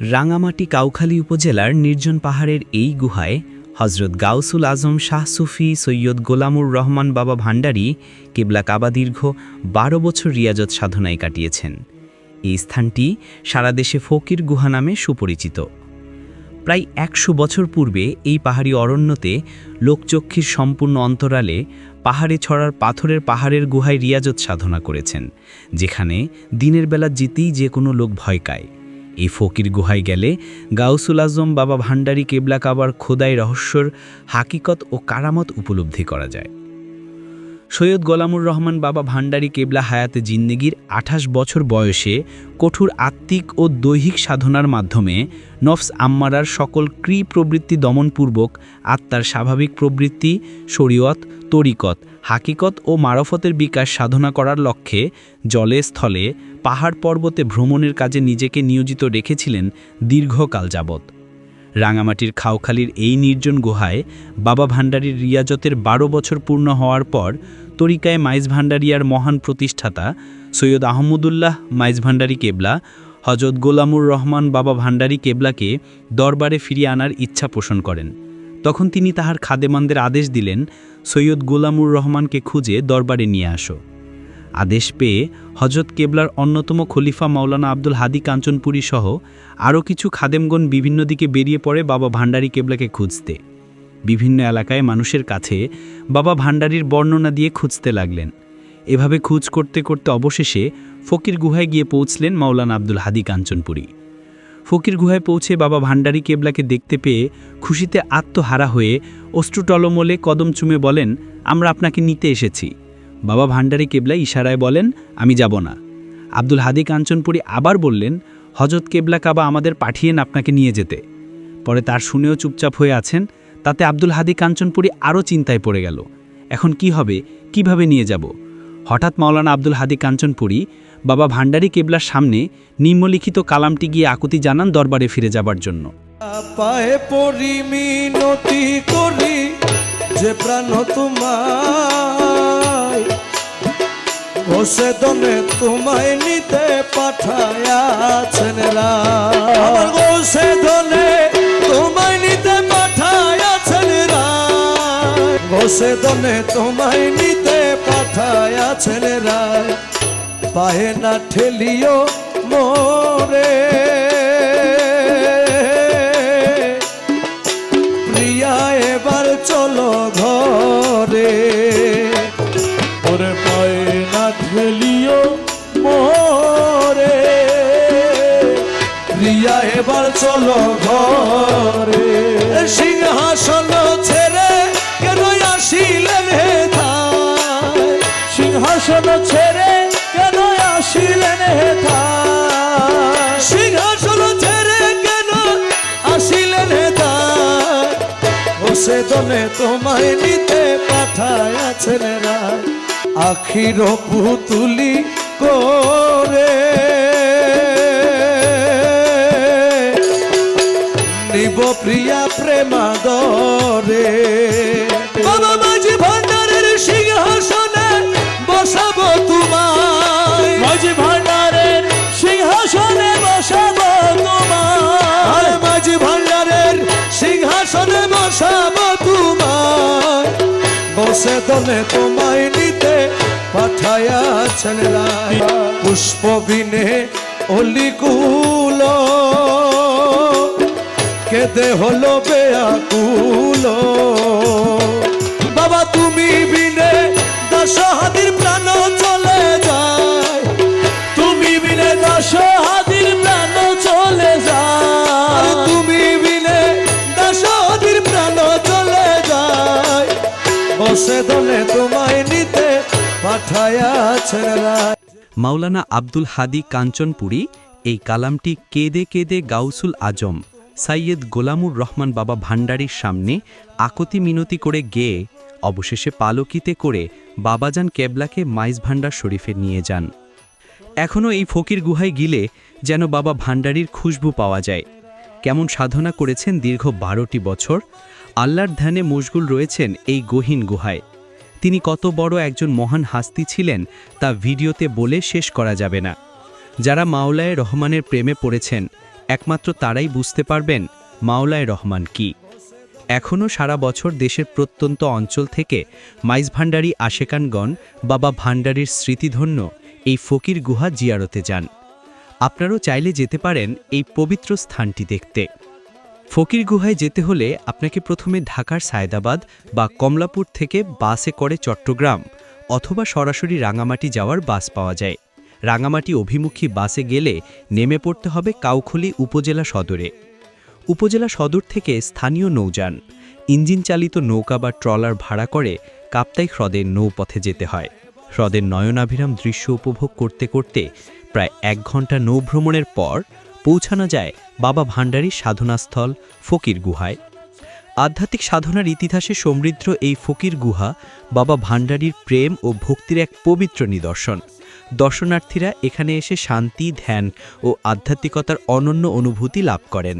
রাঙামাটি কাউখালী উপজেলার নির্জন পাহাড়ের এই গুহায় হজরত গাউসুল আজম শাহ সুফি সৈয়দ গোলামুর রহমান বাবা ভান্ডারী কেবলা কাবা দীর্ঘ বারো বছর রিয়াজত সাধনায় কাটিয়েছেন। এই স্থানটি সারা দেশে ফকির গুহা নামে সুপরিচিত। প্রায় একশো বছর পূর্বে এই পাহাড়ি অরণ্যতে লোকচক্ষীর সম্পূর্ণ অন্তরালে পাহাড়ে ছড়ার পাথরের পাহাড়ের গুহায় রিয়াজত সাধনা করেছেন, যেখানে দিনের বেলা জিতেই যে কোনো লোক ভয় পায় এই ফকির গুহায় গেলে গাউসুল আজম, বাবা ভান্ডারী কেবলা কাবার খোদাই রহস্যর হাকিকত ও কারামত উপলব্ধি করা যায়। সৈয়দ গোলামুর রহমান বাবা ভান্ডারী কেবলা হায়াতে জিন্দেগির আঠাশ বছর বয়সে কঠোর আত্মিক ও দৈহিক সাধনার মাধ্যমে নফস আম্মারার সকল ক্রি প্রবৃত্তি দমনপূর্বক আত্মার স্বাভাবিক প্রবৃত্তি, শরীয়ত, তরিকত, হাকিকত ও মারফতের বিকাশ সাধনা করার লক্ষ্যে জলে স্থলে পাহাড় পর্বতে ভ্রমণের কাজে নিজেকে নিয়োজিত রেখেছিলেন দীর্ঘকাল যাবত রাঙামাটির খাওখালির এই নির্জন গুহায় বাবা ভান্ডারীর রিয়াজতের বারো বছর পূর্ণ হওয়ার পর তরিকায় মাইজ ভান্ডারিয়ার মহান প্রতিষ্ঠাতা সৈয়দ আহমদুল্লাহ মাইজ ভান্ডারী কেবলা হজরত গোলামুর রহমান বাবা ভান্ডারী কেবলাকে দরবারে ফিরিয়ে আনার ইচ্ছা পোষণ করেন। তখন তিনি তাহার খাদেমানদের আদেশ দিলেন, সৈয়দ গোলামুর রহমানকে খুঁজে দরবারে নিয়ে আসো। আদেশ পেয়ে হজরত কেবলার অন্যতম খলিফা মাওলানা আব্দুল হাদি কাঞ্চনপুরী সহ আরও কিছু খাদেমগণ বিভিন্ন দিকে বেরিয়ে পড়ে বাবা ভান্ডারী কেবলাকে খুঁজতে। বিভিন্ন এলাকায় মানুষের কাছে বাবা ভান্ডারীর বর্ণনা দিয়ে খুঁজতে লাগলেন। এভাবে খুঁজ করতে করতে অবশেষে ফকির গুহায় গিয়ে পৌঁছলেন মাওলানা আব্দুল হাদি কাঞ্চনপুরী। ফকির গুহায় পৌঁছে বাবা ভান্ডারী কেবলাকে দেখতে পেয়ে খুশিতে আত্মহারা হয়ে অশ্রুটলমলে কদম চুমে বলেন, আমরা আপনাকে নিতে এসেছি। বাবা ভান্ডারী কেবলা ইশারায় বলেন, আমি যাব না। আব্দুল হাদি কাঞ্চনপুরী আবার বললেন, হজরত কেবলা কাবা আমাদের পাঠিয়েন আপনাকে নিয়ে যেতে। পরে তার শুনেও চুপচাপ হয়ে আছেন, তাতে আব্দুল হাদি কাঞ্চনপুরী আরও চিন্তায় পড়ে গেল, এখন কি হবে? কীভাবে নিয়ে যাব? হঠাৎ মাওলানা আব্দুল হাদি কাঞ্চনপুরী বাবা ভান্ডারী কেবলার সামনে নিম্নলিখিত কালামটি গিয়ে আকুতি জানান দরবারে ফিরে যাবার জন্য। পায়ে যে প্রাণ তোমায় বসে দনে তোমায় নিতে পাঠায়াছেন আমার বসে দনে তোমায় নিতে পাঠায়াছেন বসে দনে তোমায় নিতে পাঠায়াছেন রায় পায়ে না ঠেলিও মোরে। প্রিয়া, এবার চলো ঘরে। ওরে পায়ে এবার চলো ঘরে সিংহাসন ছেড়ে কেন আসিলেন হে? সিংহাসন ছেড়ে কেন আসিলেন হে ধায়? সিংহাসন ছেড়ে কেন আসিলেন হে ধায়? বসে দনে তোমায় নিতে পাঠায়াছেন রায় আখির পুতুলি করে প্রিয়া প্রেমাদরে বাবা মাঝি ভান্ডারের সিংহাসনে বসাবো তোমায়। মাঝি ভান্ডারের সিংহাসনে বসাবো তোমায়। মাঝি ভান্ডারের সিংহাসনে বসাবো তোমায়। বসে দনে তোমায় নিতে পাঠায়াছেন রায়। পুষ্প বিনে অলিকুল। কেদে হলো বেয়াকুল। বাবা, তুমি বিনে দশ হাতির প্রাণ চলে যায়। তুমি বিনে দশ হাতির প্রাণ চলে যায়। তুমি বিনে দশ হাতির প্রাণ চলে যায়। বসে দলে তোমায় নিতে রায়। মাওলানা আব্দুল হাদি কাঞ্চনপুরী, এই কালামটি কেদে কেদে গাউসুল আজম। সাইয়্যেদ গোলামুর রহমান বাবা ভান্ডারীর সামনে আকতি মিনতি করে গেয়ে অবশেষে পালকিতে করে বাবাজান কেবলাকে মাইজ ভান্ডার শরীফে নিয়ে যান। এখনও এই ফকির গুহায় গিলে যেন বাবা ভান্ডারীর খুশবু পাওয়া যায়। কেমন সাধনা করেছেন দীর্ঘ বারোটি বছর। আল্লাহর ধ্যানে মশগুল রয়েছেন এই গহীন গুহায়। তিনি কত বড় একজন মহান হাস্তি ছিলেন তা ভিডিওতে বলে শেষ করা যাবে না। যারা মাওলায় রহমানের প্রেমে পড়েছেন একমাত্র তারাই বুঝতে পারবেন মাওলায় রহমান কি। এখনও সারা বছর দেশের প্রত্যন্ত অঞ্চল থেকে মাইজ ভাণ্ডারী আশেকানগণ, বাবা ভাণ্ডারীর স্মৃতিধন্য এই ফকির গুহা জিয়ারতে যান। আপনারও চাইলে যেতে পারেন এই পবিত্র স্থানটি দেখতে। ফকির গুহায় যেতে হলে আপনাকে প্রথমে ঢাকার সায়দাবাদ বা কমলাপুর থেকে বাসে করে চট্টগ্রাম অথবা সরাসরি রাঙামাটি যাওয়ার বাস পাওয়া যায়। রাঙামাটি অভিমুখী বাসে গেলে নেমে পড়তে হবে কাউখলি উপজেলা সদরে। উপজেলা সদর থেকে স্থানীয় নৌযান ইঞ্জিন চালিত নৌকা বা ট্রলার ভাড়া করে কাপ্তাই হ্রদের নৌপথে যেতে হয়। হ্রদের নয়নাভিরাম দৃশ্য উপভোগ করতে করতে প্রায় এক ঘণ্টা নৌভ্রমণের পর পৌঁছানো যায় বাবা ভাণ্ডারীর সাধনাস্থল ফকির গুহায়। আধ্যাত্মিক সাধনার ইতিহাসে সমৃদ্ধ এই ফকির গুহা বাবা ভাণ্ডারীর প্রেম ও ভক্তির এক পবিত্র নিদর্শন। দর্শনার্থীরা এখানে এসে শান্তি ধ্যান ও আধ্যাত্মিকতার অনন্য অনুভূতি লাভ করেন।